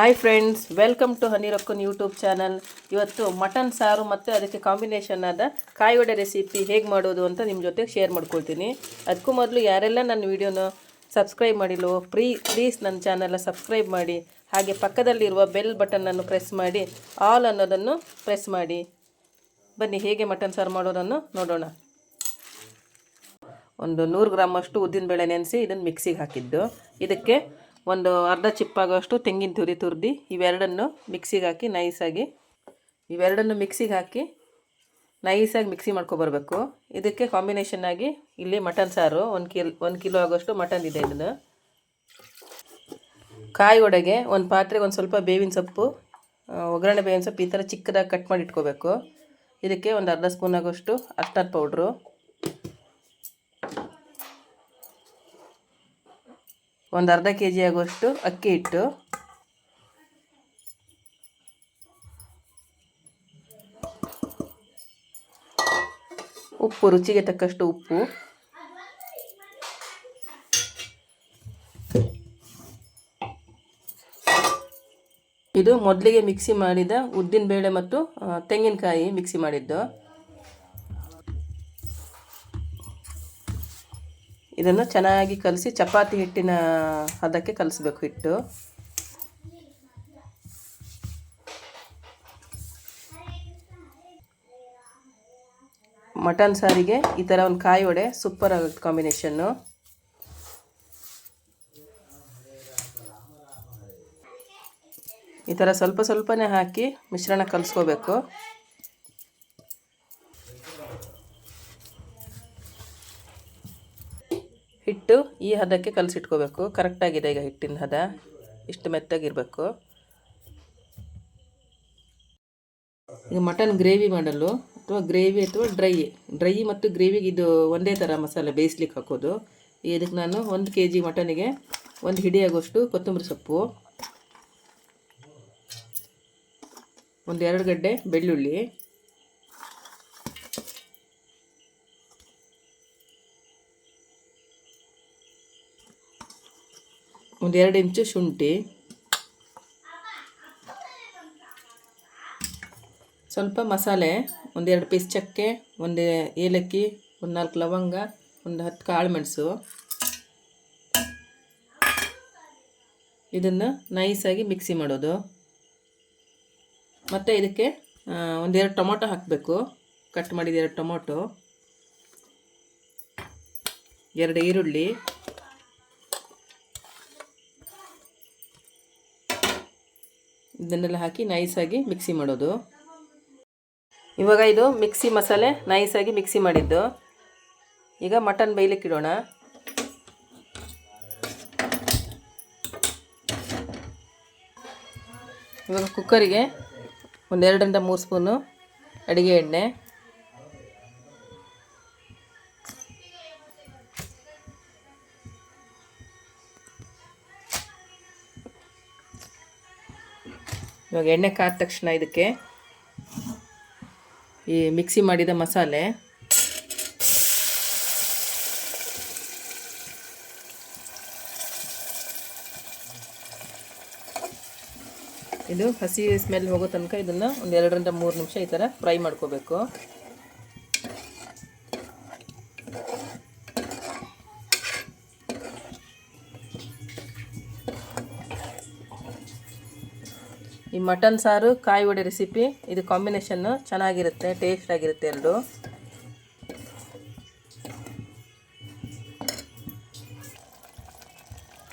Hi friends welcome to honey ರೊಕ್ಕನ್ YouTube channel ಇವತ್ತು mutton ಸಾರು ಮತ್ತು ಅದಕ್ಕೆ ಕಾಂಬಿನೇಷನ್ ಆದ ಕಾಯಿ ವಡೆ ರೆಸಿಪಿ ಹೇಗೆ ಮಾಡೋದು ಅಂತ ನಿಮ್ಮ ಜೊತೆ ಶೇರ್ ಮಾಡ್ಕೊಳ್ತೀನಿ. ಅದಕ್ಕೂ ಮೊದಲು ಯಾರೆಲ್ಲ ನನ್ನ ವಿಡಿಯೋನ ಸಬ್ಸ್ಕ್ರೈಬ್ ಮಾಡಿಲ್ವೋ ಪ್ರೀ ಪ್ಲೀಸ್ ನನ್ನ ಚಾನಲ್ನ ಸಬ್ಸ್ಕ್ರೈಬ್ ಮಾಡಿ, ಹಾಗೆ ಪಕ್ಕದಲ್ಲಿರುವ ಬೆಲ್ ಬಟನನ್ನು ಪ್ರೆಸ್ ಮಾಡಿ ಆಲ್ ಅನ್ನೋದನ್ನು ಪ್ರೆಸ್ ಮಾಡಿ. ಬನ್ನಿ, ಹೇಗೆ ಮಟನ್ ಸಾರು ಮಾಡೋದನ್ನು ನೋಡೋಣ. ಒಂದು ನೂರು ಗ್ರಾಮಷ್ಟು ಉದ್ದಿನಬೇಳೆ ನೆನೆಸಿ ಇದನ್ನು ಮಿಕ್ಸಿಗೆ ಹಾಕಿದ್ದು. ಇದಕ್ಕೆ ಒಂದು ಅರ್ಧ ಚಿಪ್ಪಾಗುವಷ್ಟು ತೆಂಗಿನ ತುರಿ ತುರಿದು ಇವೆರಡನ್ನು ಮಿಕ್ಸಿಗೆ ಹಾಕಿ ನೈಸಾಗಿ ಇವೆರಡನ್ನು ಮಿಕ್ಸಿಗೆ ಹಾಕಿ ನೈಸಾಗಿ ಮಿಕ್ಸಿ ಮಾಡ್ಕೊಬರ್ಬೇಕು. ಇದಕ್ಕೆ ಕಾಂಬಿನೇಷನ್ ಆಗಿ ಇಲ್ಲಿ ಮಟನ್ ಸಾರು ಒಂದು ಕಿಲ್ ಒಂದು ಕಿಲೋ ಆಗೋಷ್ಟು ಮಟನ್ ಇದೆ ಇದನ್ನು ಕಾಯಿ ಒಡೆಗೆ ಒಂದು ಪಾತ್ರೆಗೆ ಒಂದು ಸ್ವಲ್ಪ ಬೇವಿನ ಸೊಪ್ಪು ಒಗ್ಗರಣೆ ಬೇವಿನ ಸೊಪ್ಪು ಈ ಥರ ಚಿಕ್ಕದಾಗಿ ಕಟ್ ಮಾಡಿ ಇಟ್ಕೋಬೇಕು. ಇದಕ್ಕೆ ಒಂದು ಅರ್ಧ ಸ್ಪೂನ್ ಆಗೋಷ್ಟು ಅರ್ಶಿನ ಪೌಡ್ರು ಒಂದು ಅರ್ಧ ಕೆ ಜಿ ಆಗುವಷ್ಟು ಅಕ್ಕಿ ಹಿಟ್ಟು. ಉಪ್ಪು, ರುಚಿಗೆ ತಕ್ಕಷ್ಟು ಉಪ್ಪು. ಇದು ಮೊದಲಿಗೆ ಮಿಕ್ಸಿ ಮಾಡಿದ ಉದ್ದಿನ ಬೇಳೆ ಮತ್ತು ತೆಂಗಿನಕಾಯಿ ಮಿಕ್ಸಿ ಮಾಡಿದ್ದು. ಇದನ್ನು ಚೆನ್ನಾಗಿ ಕಲಸಿ ಚಪಾತಿ ಹಿಟ್ಟಿನ ಹದಕ್ಕೆ ಕಲಿಸ್ಬೇಕು ಹಿಟ್ಟು. ಮಟನ್ ಸಾರಿಗೆ ಈ ಥರ ಒಂದು ಕಾಯಿ ಒಡೆ ಸೂಪರ್ ಆಗುತ್ತೆ ಕಾಂಬಿನೇಷನ್ನು. ಈ ಥರ ಸ್ವಲ್ಪ ಸ್ವಲ್ಪನೇ ಹಾಕಿ ಮಿಶ್ರಣ ಕಲಿಸ್ಕೋಬೇಕು. ಹಿಟ್ಟು ಈ ಹದಕ್ಕೆ ಕಲಸಿಟ್ಕೋಬೇಕು. ಕರೆಕ್ಟಾಗಿದೆ ಈಗ ಹಿಟ್ಟಿನ ಹದ. ಇಷ್ಟು ಮೆತ್ತಗಿರಬೇಕು. ಈಗ ಮಟನ್ ಗ್ರೇವಿ ಮಾಡಲು ಅಥವಾ ಗ್ರೇವಿ ಅಥವಾ ಡ್ರೈ ಡ್ರೈ ಮತ್ತು ಗ್ರೇವಿಗೆ ಇದು ಒಂದೇ ಥರ ಮಸಾಲೆ ಬೇಯಿಸ್ಲಿಕ್ಕೆ ಹಾಕೋದು. ಇದಕ್ಕೆ ನಾನು ಒಂದು ಕೆ ಜಿ ಮಟನಿಗೆ ಒಂದು ಹಿಡಿಯಾಗೋಷ್ಟು ಕೊತ್ತಂಬರಿ ಸೊಪ್ಪು, ಒಂದು ಎರಡು ಗಡ್ಡೆ ಬೆಳ್ಳುಳ್ಳಿ ಒಂದು ಎರಡು ಇಂಚು ಶುಂಠಿ. ಸ್ವಲ್ಪ ಮಸಾಲೆ ಒಂದೆರಡು ಪೀಸ್ ಚಕ್ಕೆ, ಒಂದು ಏಲಕ್ಕಿ, ಒಂದು ನಾಲ್ಕು ಲವಂಗ, ಒಂದು ಹತ್ತು ಕಾಳು ಮೆಣಸು. ಇದನ್ನು ನೈಸಾಗಿ ಮಿಕ್ಸಿ ಮಾಡೋದು. ಮತ್ತು ಇದಕ್ಕೆ ಒಂದೆರಡು ಟೊಮೊಟೊ ಹಾಕಬೇಕು. ಕಟ್ ಮಾಡಿದ ಎರಡು ಟೊಮೊಟೊ. ಎರಡು ಈರುಳ್ಳಿ. ಇದನ್ನೆಲ್ಲ ಹಾಕಿ ನೈಸಾಗಿ ಮಿಕ್ಸಿ ಮಾಡೋದು. ಇವಾಗ ಇದು ಮಿಕ್ಸಿ ಮಸಾಲೆ ನೈಸಾಗಿ ಮಿಕ್ಸಿ ಮಾಡಿದ್ದು. ಈಗ ಮಟನ್ ಬೇಯಲಿಕ್ಕಿಡೋಣ ಇವಾಗ ಕುಕ್ಕರಿಗೆ ಒಂದೆರಡರಿಂದ ಮೂರು ಸ್ಪೂನು ಅಡುಗೆ ಎಣ್ಣೆ. ಇವಾಗ ಎಣ್ಣೆ ಕಾದ ತಕ್ಷಣ ಇದಕ್ಕೆ ಈ ಮಿಕ್ಸಿ ಮಾಡಿದ ಮಸಾಲೆ. ಇದು ಹಸಿ ಸ್ಮೆಲ್ ಹೋಗೋ ತನಕ ಇದನ್ನು ಒಂದು ಎರಡರಿಂದ ಮೂರು ನಿಮಿಷ ಈ ಥರ ಫ್ರೈ ಮಾಡ್ಕೋಬೇಕು. ಈ ಮಟನ್ ಸಾರು, ಕಾಯಿ ವಡೆ ರೆಸಿಪಿ ಇದು ಕಾಂಬಿನೇಷನ್ನು ಚೆನ್ನಾಗಿರುತ್ತೆ ಟೇಸ್ಟ್ ಆಗಿರುತ್ತೆ ಎರಡು.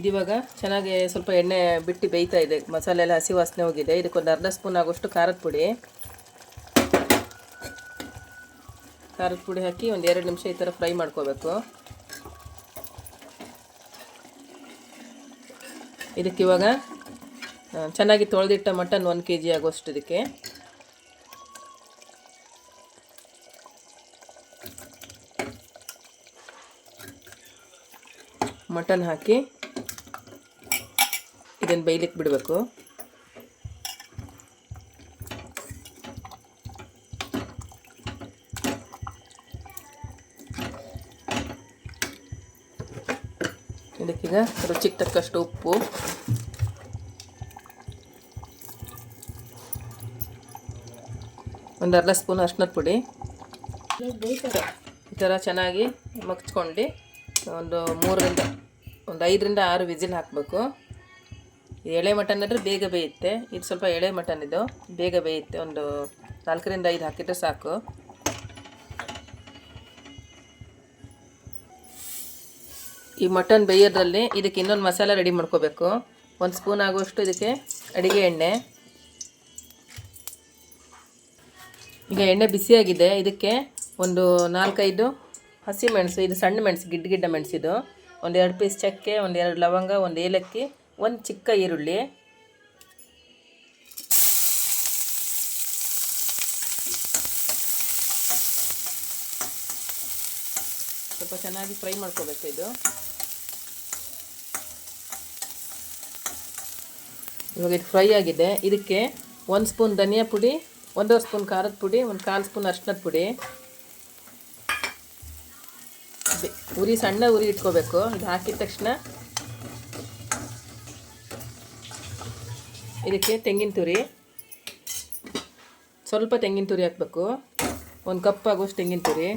ಇದಿವಾಗ ಚೆನ್ನಾಗಿ ಸ್ವಲ್ಪ ಎಣ್ಣೆ ಬಿಟ್ಟು ಬೇಯ್ತಾ ಇದೆ. ಮಸಾಲೆ ಎಲ್ಲ ಹಸಿ ವಾಸನೆ ಹೋಗಿದೆ. ಇದಕ್ಕೊಂದು ಅರ್ಧ ಸ್ಪೂನ್ ಆಗೋಷ್ಟು ಖಾರದ ಪುಡಿ. ಖಾರದ ಪುಡಿ ಹಾಕಿ ಒಂದು ಎರಡು ನಿಮಿಷ ಈ ಥರ ಫ್ರೈ ಮಾಡ್ಕೋಬೇಕು. ಇದಕ್ಕಿವಾಗ ಚೆನ್ನಾಗಿ ತೊಳೆದಿಟ್ಟ ಮಟನ್ ಒಂದು ಕೆ ಜಿ ಆಗುವಷ್ಟು ಇದಕ್ಕೆ. ಮಟನ್ ಹಾಕಿ ಇದನ್ನು ಬೇಯ್ಲಿಕ್ಕೆ ಬಿಡಬೇಕು. ಇದಕ್ಕೀಗ ರುಚಿಗೆ ತಕ್ಕಷ್ಟು ಉಪ್ಪು. ಒಂದು ಅರ್ಧ ಸ್ಪೂನ್ ಅರ್ಶಿನದ ಪುಡಿ. ಈ ಥರ ಚೆನ್ನಾಗಿ ಮಗ್ಚ್ಕೊಂಡು ಒಂದು ಮೂರರಿಂದ, ಒಂದು ಐದರಿಂದ ಆರು ವಿಸಿಲ್ ಹಾಕಬೇಕು. ಎಳೆ ಮಟನ್ ಅಂದರೆ ಬೇಗ ಬೇಯುತ್ತೆ. ಇದು ಸ್ವಲ್ಪ ಎಳೆ ಮಟನ್ ಇದು, ಬೇಗ ಬೇಯುತ್ತೆ. ಒಂದು ನಾಲ್ಕರಿಂದ ಐದು ಹಾಕಿದ್ರೆ ಸಾಕು. ಈ ಮಟನ್ ಬೇಯೋದ್ರಲ್ಲಿ ಇದಕ್ಕೆ ಇನ್ನೊಂದು ಮಸಾಲ ರೆಡಿ ಮಾಡ್ಕೋಬೇಕು. ಒಂದು ಸ್ಪೂನ್ ಆಗುವಷ್ಟು ಇದಕ್ಕೆ ಅಡುಗೆ ಎಣ್ಣೆ. ಈಗ ಎಣ್ಣೆ ಬಿಸಿಯಾಗಿದೆ. ಇದಕ್ಕೆ ಒಂದು ನಾಲ್ಕೈದು ಹಸಿ ಮೆಣಸು, ಇದು ಸಣ್ಣ ಮೆಣಸು, ಗಿಡ್ಡ ಗಿಡ್ಡ ಮೆಣಸಿದು ಒಂದು ಎರಡು ಪೀಸ್ ಚಕ್ಕೆ, ಒಂದು ಎರಡು ಲವಂಗ, ಒಂದು ಏಲಕ್ಕಿ, ಒಂದು ಚಿಕ್ಕ ಈರುಳ್ಳಿ. ಸ್ವಲ್ಪ ಚೆನ್ನಾಗಿ ಫ್ರೈ ಮಾಡ್ಕೋಬೇಕು ಇದು. ಇವಾಗ ಇದು ಫ್ರೈ ಆಗಿದೆ. ಇದಕ್ಕೆ ಒಂದು ಸ್ಪೂನ್ ಧನಿಯಾ ಪುಡಿ ಒಂದೂವರೆ ಸ್ಪೂನ್ ಖಾರದ ಪುಡಿ, ಒಂದು ಕಾಲು ಸ್ಪೂನ್ ಅರ್ಶಿನದ ಪುಡಿ. ಉರಿ ಸಣ್ಣ ಉರಿ ಇಟ್ಕೋಬೇಕು. ಇದು ಹಾಕಿದ ತಕ್ಷಣ ಇದಕ್ಕೆ ತೆಂಗಿನ ತುರಿ. ಸ್ವಲ್ಪ ತೆಂಗಿನ ತುರಿ ಹಾಕಬೇಕು. ಒಂದು ಕಪ್ ಆಗೋಷ್ಟು ತೆಂಗಿನ ತುರಿ.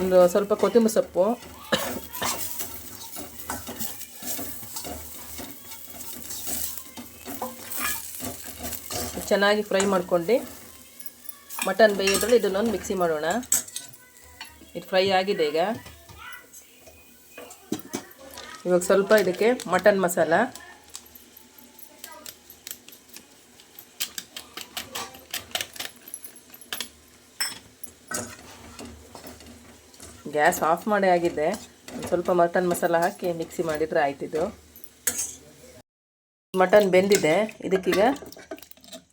ಒಂದು ಸ್ವಲ್ಪ ಕೊತ್ತಂಬರಿ ಸೊಪ್ಪು. ಚೆನ್ನಾಗಿ ಫ್ರೈ ಮಾಡ್ಕೊಂಡು ಮಟನ್ ಬೇಯೋದ್ರಲ್ಲಿ ಇದನ್ನೊಂದು ಮಿಕ್ಸಿ ಮಾಡೋಣ. ಇದು ಫ್ರೈ ಆಗಿದೆ ಈಗ. ಇವಾಗ ಸ್ವಲ್ಪ ಇದಕ್ಕೆ ಮಟನ್ ಮಸಾಲ. ಗ್ಯಾಸ್ ಆಫ್ ಮಾಡಿ ಆಗಿದೆ. ಸ್ವಲ್ಪ ಮಟನ್ ಮಸಾಲ ಹಾಕಿ ಮಿಕ್ಸಿ ಮಾಡಿದರೆ ಆಯ್ತಿದ್ದು ಮಟನ್ ಬೆಂದಿದೆ. ಇದಕ್ಕೀಗ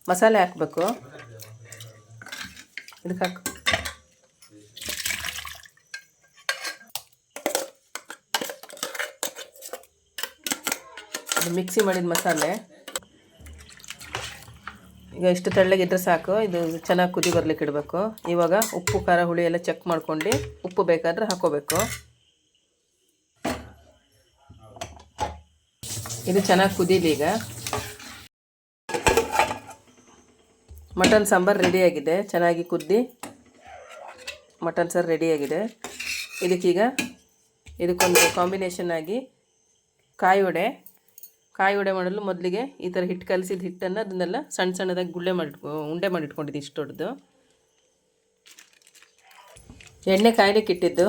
ಮಸಾಲೆ ಹಾಕಬೇಕು. ಇದಕ್ಕೆ ಹಾಕು. ಮಿಕ್ಸಿ ಮಾಡಿದ ಮಸಾಲೆ. ಈಗ ಇಷ್ಟು ತೆಳ್ಳಗಿದ್ರೆ ಸಾಕು. ಇದು ಚೆನ್ನಾಗಿ ಕುದಿ ಬರ್ಲಿಕ್ಕೆ ಇಡಬೇಕು. ಇವಾಗ ಉಪ್ಪು, ಖಾರ, ಹುಳಿ ಎಲ್ಲ ಚೆಕ್ ಮಾಡ್ಕೊಂಡು ಉಪ್ಪು ಬೇಕಾದರೆ ಹಾಕೋಬೇಕು. ಇದು ಚೆನ್ನಾಗಿ ಕುದೀಲಿ ಈಗ. ಮಟನ್ ಸಾಂಬಾರು ರೆಡಿಯಾಗಿದೆ ಚೆನ್ನಾಗಿ ಕುದ್ದಿ ಮಟನ್ ಸಾರು ರೆಡಿಯಾಗಿದೆ ಇದಕ್ಕೀಗ ಇದಕ್ಕೊಂದು ಕಾಂಬಿನೇಷನ್ ಆಗಿ ಕಾಯಿ ವಡೆ. ಕಾಯಿ ವಡೆ ಮಾಡಲು ಮೊದಲಿಗೆ ಈ ಥರ ಹಿಟ್ಟು ಕಲಸಿದ ಹಿಟ್ಟನ್ನು ಅದನ್ನೆಲ್ಲ ಸಣ್ಣ ಸಣ್ಣದಾಗಿ ಗುಳ್ಳೆ ಮಾಡಿಟ್ಕೊ, ಉಂಡೆ ಮಾಡಿಟ್ಕೊಂಡಿದ್ದು ಇಷ್ಟು ದೊಡ್ಡದು. ಎಣ್ಣೆ ಕಾಯಲಿಕ್ಕೆ ಇಟ್ಟಿದ್ದು.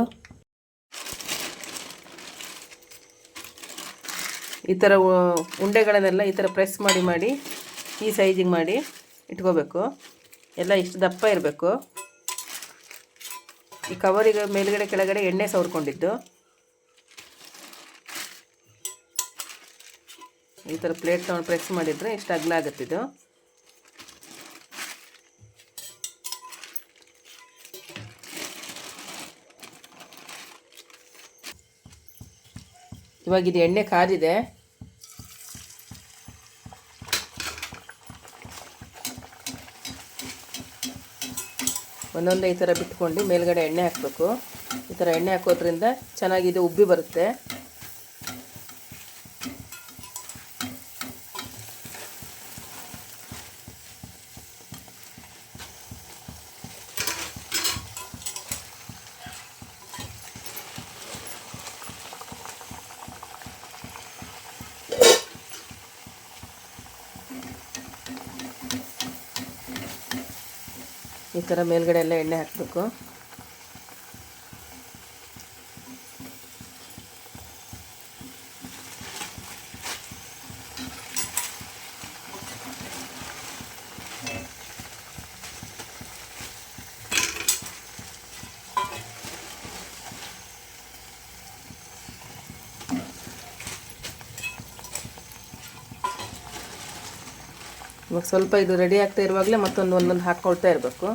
ಈ ಥರ ಉಂಡೆಗಳನ್ನೆಲ್ಲ ಈ ಥರ ಪ್ರೆಸ್ ಮಾಡಿ ಮಾಡಿ ಈ ಸೈಜಿಗೆ ಮಾಡಿ. ಇಟ್ಕೋಬೇಕು. ಎಲ್ಲ ಇಷ್ಟು ದಪ್ಪ ಇರಬೇಕು. ಈ ಕವರಿಗೆ ಮೇಲ್ಗಡೆ ಕೆಳಗಡೆ ಎಣ್ಣೆ ಸವರ್ಕೊಂಡಿದ್ದು. ಈ ಥರ ಪ್ಲೇಟ್ ತಗೊಂಡು ಪ್ರೆಸ್ ಮಾಡಿದರೆ ಇಷ್ಟು ಅಗ್ಲ ಆಗುತ್ತಿದ್ದು ಇವಾಗ ಇದು ಎಣ್ಣೆ ಕಾದಿದೆ ಒಂದೊಂದೇ ಈ ಥರ ಬಿಟ್ಕೊಂಡು ಮೇಲ್ಗಡೆ ಎಣ್ಣೆ ಹಾಕಬೇಕು. ಈ ಥರ ಎಣ್ಣೆ ಹಾಕೋದ್ರಿಂದ ಚೆನ್ನಾಗಿ ಇದು ಉಬ್ಬಿ ಬರುತ್ತೆ. ಈ ಥರ ಮೇಲ್ಗಡೆ ಎಲ್ಲ ಎಣ್ಣೆ ಹಾಕಬೇಕು. ಇವಾಗ ಸ್ವಲ್ಪ ಇದು ರೆಡಿ ಆಗ್ತಾ ಇರುವಾಗಲೇ ಮತ್ತೊಂದು ಒಂದೊಂದು ಹಾಕ್ಕೊಳ್ತಾ ಇರಬೇಕು.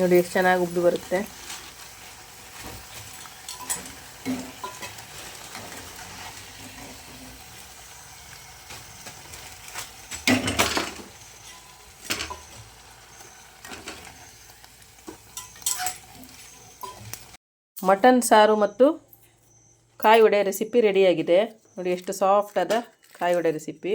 ನೋಡಿ, ಎಷ್ಟು ಚೆನ್ನಾಗಿ ಉಬ್ಬಿ ಬರುತ್ತೆ. ಮಟನ್ ಸಾರು ಮತ್ತು ಕಾಯಿ ವಡೆ ರೆಸಿಪಿ ರೆಡಿಯಾಗಿದೆ ನೋಡಿ ಎಷ್ಟು ಸಾಫ್ಟ್ ಆದ ಕಾಯಿ ವಡೆ ರೆಸಿಪಿ